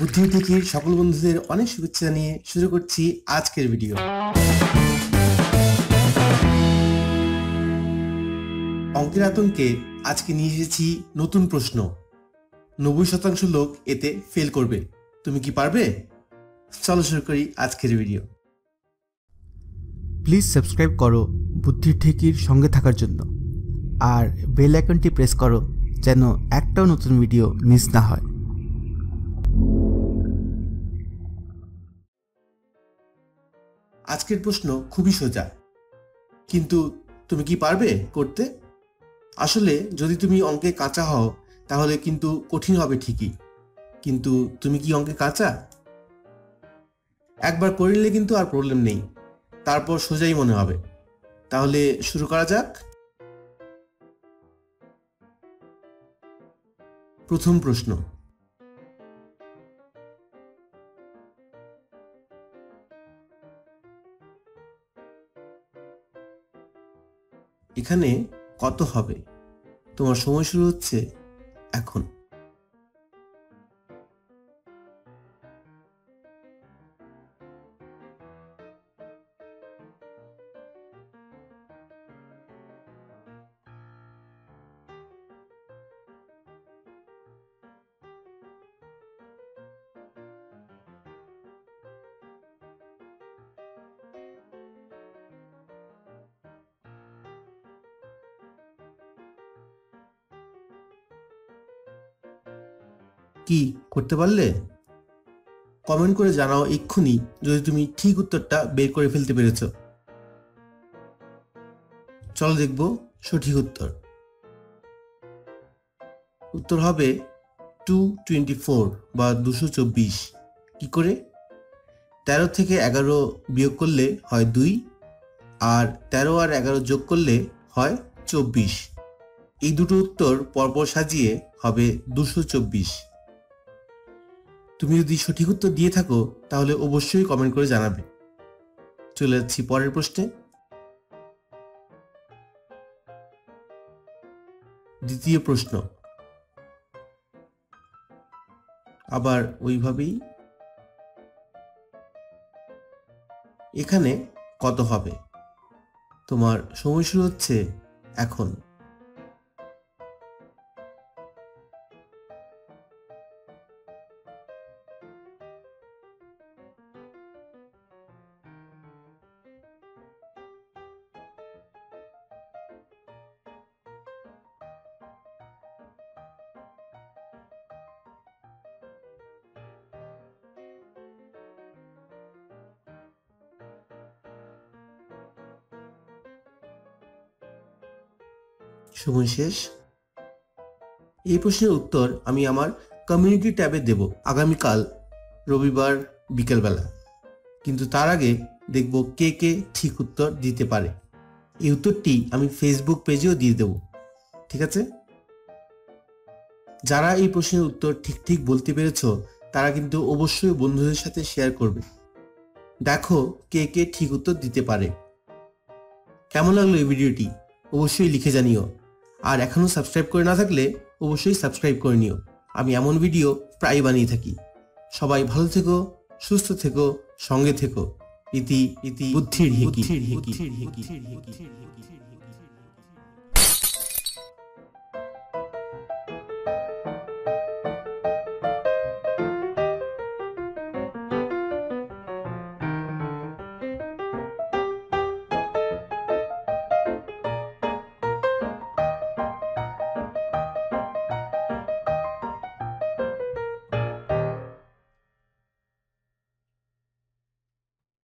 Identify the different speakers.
Speaker 1: বুদ্ধির থেকে সকল বন্ধুদের অনেক শুভেচ্ছা নিয়ে শুরু করছি আজকের ভিডিও অঙ্কের আতঙ্কে আজকে নিয়ে এসেছি নতুন প্রশ্ন। নব্বই শতাংশ লোক এতে ফেল করবে। তুমি কি পারবে? চলো শুরু করি আজকের ভিডিও
Speaker 2: প্লিজ সাবস্ক্রাইব করো বুদ্ধির ঠেকির সঙ্গে থাকার জন্য। আর বেল আইকনটি প্রেস করো যেন একটাও নতুন ভিডিও মিস না হয়।
Speaker 1: আজকের প্রশ্ন খুবই সোজা। কিন্তু তুমি কি পারবে করতে? আসলে যদি তুমি অঙ্কে কাঁচা হও, তাহলে কিন্তু কঠিন হবে ঠিকই। কিন্তু তুমি কি অঙ্কে কাঁচা? একবার করিলে কিন্তু আর প্রবলেম নেই। তারপর সোজাই মনে হবে। তাহলে শুরু করা যাক। প্রথম প্রশ্ন। এখানে কত হবে? তোমার সময় শুরু হচ্ছে এখন। কি করতে পারলে? কমেন্ট করে জানাও এক্ষুনি যদি তুমি ঠিক উত্তরটা বের করে ফেলতে পেরেছ। চলো দেখব সঠিক উত্তর। উত্তর হবে টু টোয়েন্টি ফোর বা দুশো চব্বিশ। কি করে? তেরো থেকে এগারো বিয়োগ করলে হয় দুই আর তেরো আর এগারো যোগ করলে হয় চব্বিশ। এই দুটো উত্তর পরপর সাজিয়ে হবে দুশো চব্বিশ। তুমি যদি সঠিক উত্তর দিয়ে থাকো, তাহলে অবশ্যই কমেন্ট করে জানাবে। চলে যাচ্ছি পরের প্রশ্নে। দ্বিতীয় প্রশ্ন। আবার ওইভাবেই। এখানে কত হবে? তোমার সময় শুরু হচ্ছে এখন। সময় শেষ? এই প্রশ্নের উত্তর আমি আমার কমিউনিটি ট্যাবে দেব আগামীকাল রবিবার বিকেলবেলা। কিন্তু তার আগে দেখব কে কে ঠিক উত্তর দিতে পারে। এই উত্তরটি আমি ফেসবুক পেজেও দিয়ে দেব, ঠিক আছে? যারা এই প্রশ্নের উত্তর ঠিক ঠিক বলতে পেরেছ, তারা কিন্তু অবশ্যই বন্ধুদের সাথে শেয়ার করবে। দেখো কে কে ঠিক উত্তর দিতে পারে। কেমন লাগল এই ভিডিওটি অবশ্যই লিখে জানিও। আর এখনও সাবস্ক্রাইব করে না থাকলে অবশ্যই সাবস্ক্রাইব করে নিও। আমি এমন ভিডিও প্রায় বানিয়ে থাকি। সবাই ভালো থেকো সুস্থ থেকো সঙ্গে থেকো। ইতি ইতি বুদ্ধির হিকি।